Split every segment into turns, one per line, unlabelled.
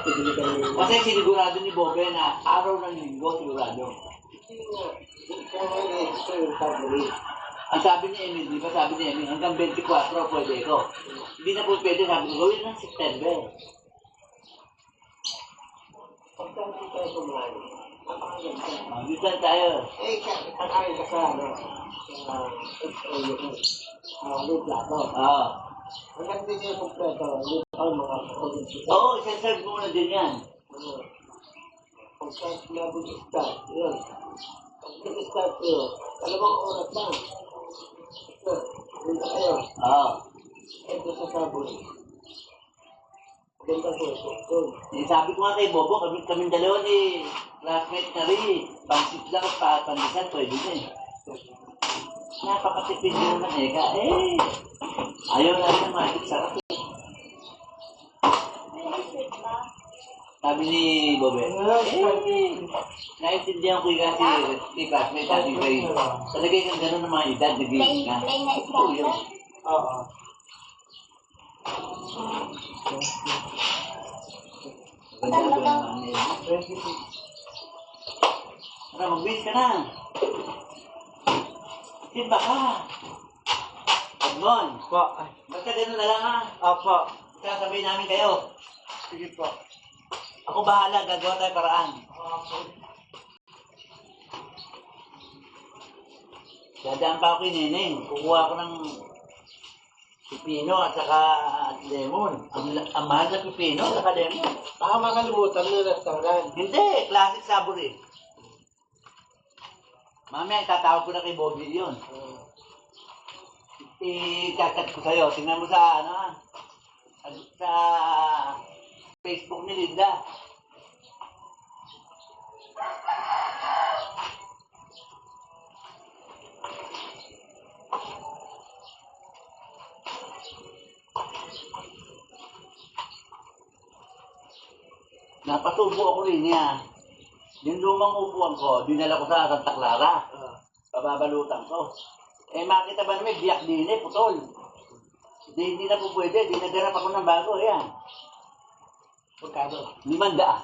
Kasi sinigurado ni Bobe na araw ng linggo, sigurado. Ang sabi ni Emil, di ba sabi ni Emil, hanggang 24 pwede ko. Hindi na po pwede, sabi ko, gawin ng September.
Pagka hindi tayo sumali, napakaganda.
Magitan tayo.
Eh, ka- kakain ka sa, ano, sa, plato.
Oo.
Hanggang di kayo kompleto, yung ang mga audience.
Oo, isa-serve mo na din yan.
Ano, Pagka sinabi ni start, yun. Pag nag-start kayo, dalawang oras lang. Ito, punta kayo.
Oo.
Ito sa sabon. Ganda po ito.
Eh, sabi ko nga kay Bobo, kami, kami dalawa ni classmate na rin. Pangsit lang at pa- pandisan, pwede na eh. Napakatipid naman eh. Eh, ayaw na rin ng magic sarap eh. Sabi ni Bobe, eh, naintindihan ko yung kasi kay classmate natin kay talagay kang gano'n ng mga edad, nag-iis ka. Oo, yun.
Oo.
Tara, mag-base ka na. Timba ka. Edmond,
Po.
basta gano'n na lang ha.
Opo.
Sasabihin namin kayo.
Sige po.
Ako bahala, gagawa tayo paraan. Dadaan pa ako kay Neneng. Kukuha ko ng pipino at saka lemon. Ang, la- ang mahal na pipino at saka lemon.
Baka makalimutan mo yung restaurant.
Hindi, classic saburi. Mamaya, tatawag ko na kay Bobby yun. I-chat ko sa'yo. Tingnan mo sa, ano, ah, sa Facebook ni Linda. Napasubo ako rin niya. Yung lumang upuan ko, dinala ko sa Santa Clara.
Ah.
Pababalutan ko. Eh, makita ba namin, biyak din eh, putol. Hindi, hindi na po pwede, dinagarap ako ng bago, yan.
Magkano?
Limanda.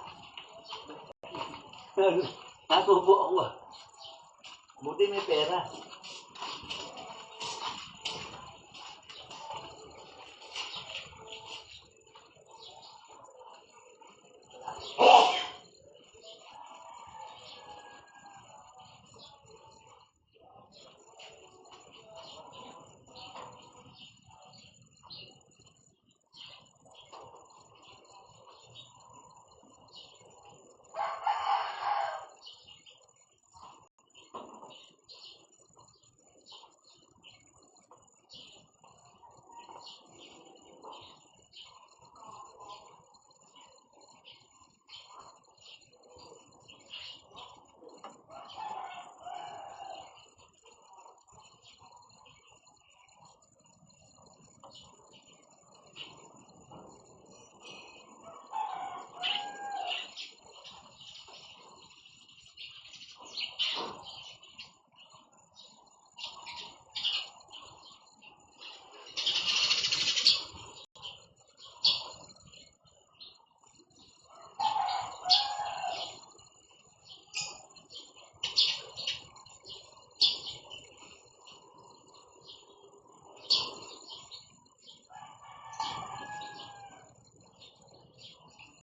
Nasubo ako ah. Buti may pera.